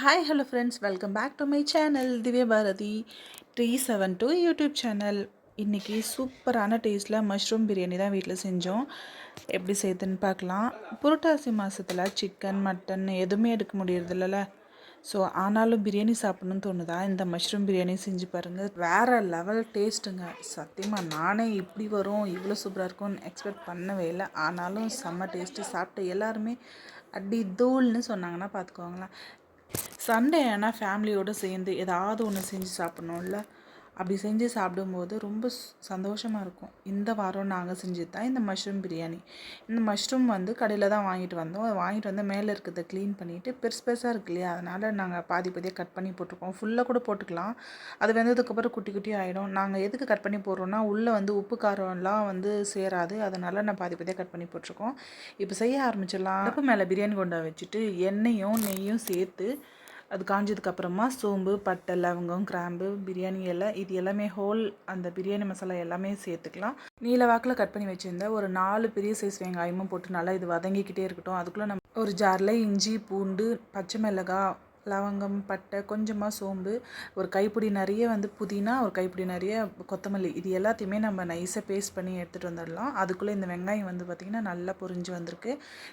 Hi hello friends welcome back to my channel Divya Bharathi three seven two YouTube channel இன்றைக்கி சூப்பரான டேஸ்ட்டில் mushroom biryani தான் வீட்டில் செஞ்சோம். எப்படி செய்யுதுன்னு பார்க்கலாம். புரட்டாசி மாதத்தில் சிக்கன் மட்டன் எதுவுமே எடுக்க முடியறதில்லல. ஸோ ஆனாலும் பிரியாணி சாப்பிட்ணுன்னு தோணுதா? இந்த மஷ்ரூம் பிரியாணி செஞ்சு பாருங்கள் வேறு லெவல் டேஸ்ட்டுங்க சத்தியமாக நானே இப்படி வரும் இவ்வளோ சூப்பராக இருக்கும்னு எக்ஸ்பெக்ட் பண்ணவே இல்லை. ஆனாலும் செம்ம டேஸ்ட்டு சாப்பிட்டு எல்லாருமே அடி தூள்னு சொன்னாங்கன்னா பார்த்துக்கோங்களேன். சண்டே ஆனால் ஃபேமிலியோடு சேர்ந்து ஏதாவது ஒன்று செஞ்சு சாப்பிட்ணும்ல. அப்படி செஞ்சு சாப்பிடும்போது ரொம்ப சந்தோஷமாக இருக்கும். இந்த வாரம் நாங்கள் செஞ்சது தான் இந்த மஷ்ரூம் பிரியாணி. இந்த மஷ்ரூம் வந்து கடையில் தான் வாங்கிட்டு வந்தோம். அதை வாங்கிட்டு வந்து மேலே இருக்கிறத க்ளீன் பண்ணிவிட்டு பெருசு பெருசாக இருக்கு இல்லையா? அதனால் நாங்கள் பாதி பாதியாக கட் பண்ணி போட்டிருக்கோம். ஃபுல்லாக கூட போட்டுக்கலாம். அது வெந்ததுக்கப்புறம் குட்டி குட்டி ஆகிடும் நாங்கள் எதுக்கு கட் பண்ணி போடுறோன்னா உள்ளே வந்து உப்பு காரம்லாம் வந்து சேராது. அதனால் நான் பாதி பாதியாக கட் பண்ணி போட்டிருக்கோம். இப்போ செய்ய ஆரம்பிச்சிடலாம். அப்போ மேலே பிரியாணி கொண்டா வச்சுட்டு எண்ணெயும் நெய்யும் சேர்த்து அது காஞ்சதுக்கப்புறமா சோம்பு பட்டை லவங்கம் கிராம்பு பிரியாணி இலை இது எல்லாமே ஹோல் அந்த பிரியாணி மசாலா எல்லாமே சேர்த்துக்கலாம். நீல வாக்கில் கட் பண்ணி வச்சுருந்தேன் ஒரு நாலு பெரிய சைஸ் வெங்காயமும் போட்டு நல்லா இது வதங்கிக்கிட்டே இருக்கட்டும். அதுக்குள்ளே நம்ம ஒரு ஜாரில் இஞ்சி பூண்டு பச்சை மிளகாய் லவங்கம் பட்டை கொஞ்சமாக சோம்பு ஒரு கைப்பிடி நிறைய வந்து புதினா ஒரு கைப்பிடி நிறைய கொத்தமல்லி இது எல்லாத்தையுமே நம்ம நைஸாக பேஸ்ட் பண்ணி எடுத்துகிட்டு வந்துடலாம். அதுக்குள்ளே இந்த வெங்காயம் வந்து பார்த்திங்கன்னா நல்லா பொரிஞ்சு வந்திருக்கு.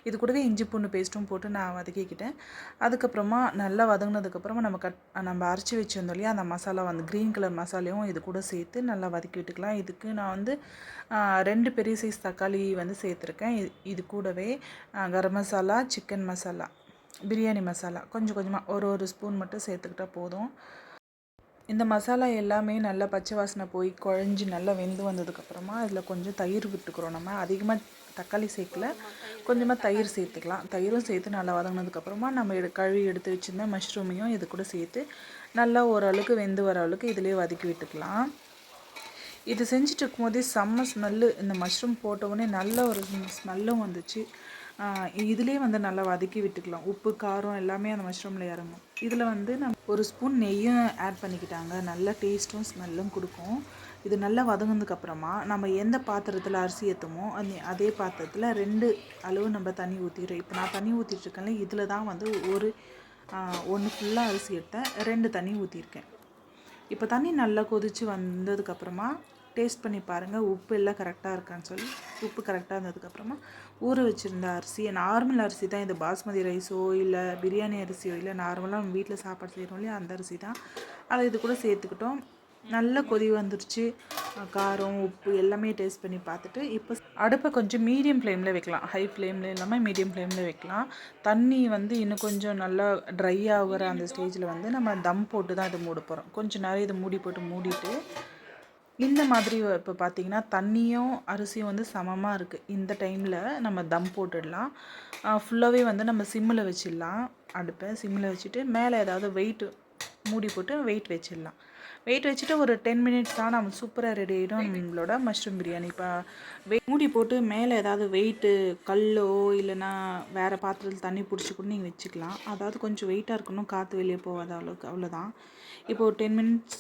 இது கூடவே இஞ்சி பூண்டு பேஸ்ட்டும் போட்டு நான் வதக்கிக்கிட்டேன். அதுக்கப்புறமா நல்லா வதங்கினதுக்கப்புறமா நம்ம கட் நம்ம அரைச்சி வச்சுருந்தோம் இல்லையா அந்த மசாலா வந்து க்ரீன் கலர் மசாலையும் இது கூட சேர்த்து நல்லா வதக்கி விட்டுக்கலாம். இதுக்கு நான் வந்து ரெண்டு பெரிய சைஸ் தக்காளி வந்து சேர்த்துருக்கேன். இது கூடவே கரம் மசாலா சிக்கன் மசாலா. பிரியாணி மசாலா. கொஞ்சம் கொஞ்சமாக ஒரு ஒரு ஸ்பூன் மட்டும் சேர்த்துக்கிட்டால் போதும். இந்த மசாலா எல்லாமே நல்லா பச்சை வாசனை போய் குழஞ்சி நல்லா வெந்து வந்ததுக்கப்புறமா அதில் கொஞ்சம் தயிர் விட்டுக்கிறோம் நம்ம. அதிகமாக தக்காளி சேர்க்கல. கொஞ்சமாக தயிர் சேர்த்துக்கலாம். தயிரும் சேர்த்து நல்லா வதங்கினதுக்கப்புறமா நம்ம எடு கழுவி எடுத்து வச்சுருந்த மஷ்ரூமையும் இது கூட சேர்த்து நல்லா ஓரளவுக்கு வெந்து வர அளவுக்கு இதிலே வதக்கி விட்டுக்கலாம். இது செஞ்சுட்டு இருக்கும்போதே செம்ம ஸ்மெல்லு. இந்த மஷ்ரூம் போட்டவுடனே நல்ல ஒரு ஸ்மெல்லும் வந்துச்சு. இதுலேயே வந்து நல்லா வதக்கி விட்டுக்கலாம். உப்பு காரம் எல்லாமே அந்த மஷ்ரூமில் இறங்கும். இதில் வந்து நம்ம ஒரு ஸ்பூன் நெய்யும் ஆட் பண்ணிக்கிட்டாங்க. நல்ல டேஸ்ட்டும் ஸ்மெல்லும் கொடுக்கும். இது நல்லா வதங்கினதுக்கப்புறமா நம்ம எந்த பாத்திரத்தில் அரிசி ஏற்றுமோ அந்த அதே பாத்திரத்தில் ரெண்டு அளவு நம்ம தண்ணி ஊற்றிடுறோம் இப்போ நான் தண்ணி ஊற்றிட்டுருக்கேன்ல இதில் தான் வந்து ஒரு ஒன்று ஃபுல்லாக அரிசி எடுத்தேன். ரெண்டு தண்ணி ஊற்றிருக்கேன் இப்போ தண்ணி நல்லா கொதித்து வந்ததுக்கப்புறமா டேஸ்ட் பண்ணி பாருங்கள் உப்பு எல்லாம் கரெக்டாக இருக்கான்னு சொல்லி உப்பு கரெக்டாக இருந்ததுக்கப்புறமா ஊற வச்சுருந்த அரிசி நார்மல் அரிசி தான். இது பாஸ்மதி ரைஸோ இல்லை பிரியாணி அரிசியோ இல்லை நார்மலாக நம்ம வீட்டில் சாப்பாடு செய்கிறோம் இல்லையா அந்த அரிசி தான். அதை இது கூட சேர்த்துக்கிட்டோம். நல்ல கொதி வந்துருச்சு. காரம் உப்பு எல்லாமே டேஸ்ட் பண்ணி பார்த்துட்டு இப்போ அடுப்பை கொஞ்சம் மீடியம் ஃப்ளேமில் வைக்கலாம். ஹை ஃப்ளேமில் இல்லாமல் மீடியம் ஃப்ளேமில் வைக்கலாம். தண்ணி வந்து இன்னும் கொஞ்சம் நல்லா ட்ரை ஆகிற அந்த ஸ்டேஜில் வந்து நம்ம தம் போட்டு தான் இதை மூட போகிறோம் கொஞ்சம் நிறைய இதை மூடி போட்டு மூடிட்டு இந்த மாதிரி இப்போ பார்த்திங்கன்னா தண்ணியும் அரிசியும் வந்து சமமாக இருக்குது இந்த டைமில் நம்ம தம் போட்டுடலாம். ஃபுல்லாகவே வந்து நம்ம சிம்மில் வச்சிடலாம். அடுப்பை சிம்மில் வச்சுட்டு மேலே ஏதாவது வெயிட்டு மூடி போட்டு வெயிட் வச்சிடலாம். வெயிட் வச்சுட்டு ஒரு டென் மினிட்ஸ் தான் நம்ம சூப்பராக ரெடி ஆகிடும் நம்மளோட மஷ்ரூம் பிரியாணி இப்போ வெ மூடி போட்டு மேலே ஏதாவது வெயிட்டு கல்லோ இல்லைன்னா வேறு பாத்திரத்தில் தண்ணி பிடிச்சி கூட நீங்கள் வச்சுக்கலாம். அதாவது கொஞ்சம் வெயிட்டாக இருக்கணும் காற்று வெளியே போகாத அளவுக்கு. அவ்வளோதான் இப்போ ஒரு டென் மினிட்ஸ்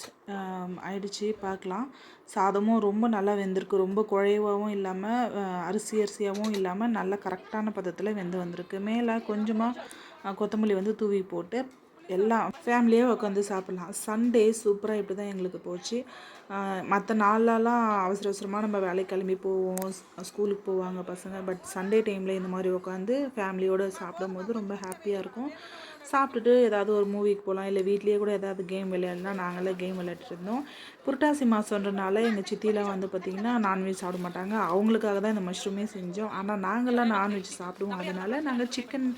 ஆயிடுச்சு பார்க்கலாம். சாதமும் ரொம்ப நல்லா வெந்திருக்கு. ரொம்ப குழைவாகவும் இல்லாமல் அரிசி அரிசியாகவும் இல்லாமல் நல்லா கரெக்டான பதத்தில் வெந்து வந்திருக்கு. மேலே கொஞ்சமாக கொத்தமல்லி வந்து தூவி போட்டு எல்லாம் ஃபேமிலியே உட்காந்து சாப்பிட்லாம். சண்டே சூப்பராக இப்படி தான் எங்களுக்கு போச்சு. மற்ற நாளெலாம் அவசர அவசரமாக நம்ம வேலைக்கு கிளம்பி போவோம். ஸ்கூலுக்கு போவாங்க பசங்க. பட் சண்டே டைமில் இந்த மாதிரி உட்காந்து ஃபேமிலியோடு சாப்பிடும்போது ரொம்ப ஹாப்பியாக இருக்கும். சாப்பிட்டுட்டு ஏதாவது ஒரு மூவிக்கு போகலாம் இல்லை வீட்லேயே கூட ஏதாவது கேம் விளையாடலாம். நாங்களே கேம் விளையாடிட்டு இருந்தோம். புரட்டாசி மாதன்றனால எங்கள் சித்திலாம் வந்து பார்த்திங்கன்னா நான்வெஜ் சாப்பிட மாட்டாங்க. அவங்களுக்காக தான் இந்த மஷ்ரூமே செஞ்சோம். ஆனால் நாங்கள்லாம் நான்வெஜ் சாப்பிடுவோம். அதனால் நாங்கள் சிக்கன்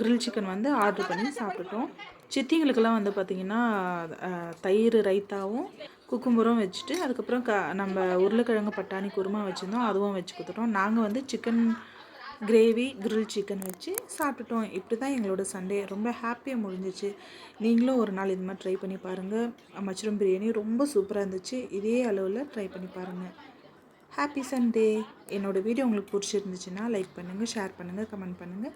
க்ரில் சிக்கன் வந்து ஆர்டர் பண்ணி சாப்பிட்டுட்டோம். சித்திங்களுக்கெல்லாம் வந்து பார்த்திங்கன்னா தயிர் ரைத்தாவும் குக்கும்பரும் வச்சுட்டு அதுக்கப்புறம் க நம்ம உருளைக்கிழங்கு பட்டாணி குருமா வச்சுருந்தோம். அதுவும் வச்சு கொடுத்துட்டோம். நாங்கள் வந்து சிக்கன் கிரேவி கிரில் சிக்கன் வச்சு சாப்பிட்டுட்டோம். இப்படி தான் எங்களோட சண்டே. ரொம்ப ஹாப்பியாக முடிஞ்சிச்சு. நீங்களும் ஒரு நாள் இது மாதிரி ட்ரை பண்ணி பாருங்கள் மஷ்ரூம் பிரியாணி ரொம்ப சூப்பராக இருந்துச்சு. இதே அளவில் ட்ரை பண்ணி பாருங்கள் ஹாப்பி சண்டே என்னோடய வீடியோ உங்களுக்கு பிடிச்சிருந்துச்சுன்னா லைக் பண்ணுங்கள் ஷேர் பண்ணுங்கள் கமெண்ட் பண்ணுங்கள்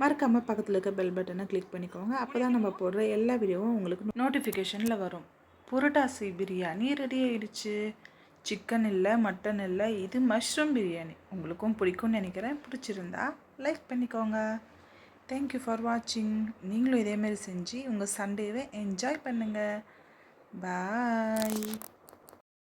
மறக்காமல் பக்கத்தில் இருக்க பெல் பட்டனை கிளிக் பண்ணிக்கோங்க. அப்போ தான் நம்ம போடுற எல்லா வீடியோவும் உங்களுக்கு நோட்டிஃபிகேஷனில் வரும். புரட்டாசி பிரியாணி ரெடி ஆகிடுச்சு சிக்கன் இல்லை மட்டன் இல்லை இது மஷ்ரூம் பிரியாணி. உங்களுக்கும் பிடிக்கும்னு நினைக்கிறேன். பிடிச்சிருந்தா லைக் பண்ணிக்கோங்க. தேங்க்யூ ஃபார் வாட்சிங் நீங்களும் இதேமாரி செஞ்சு உங்கள் சண்டேவை என்ஜாய் பண்ணுங்கள் பாய்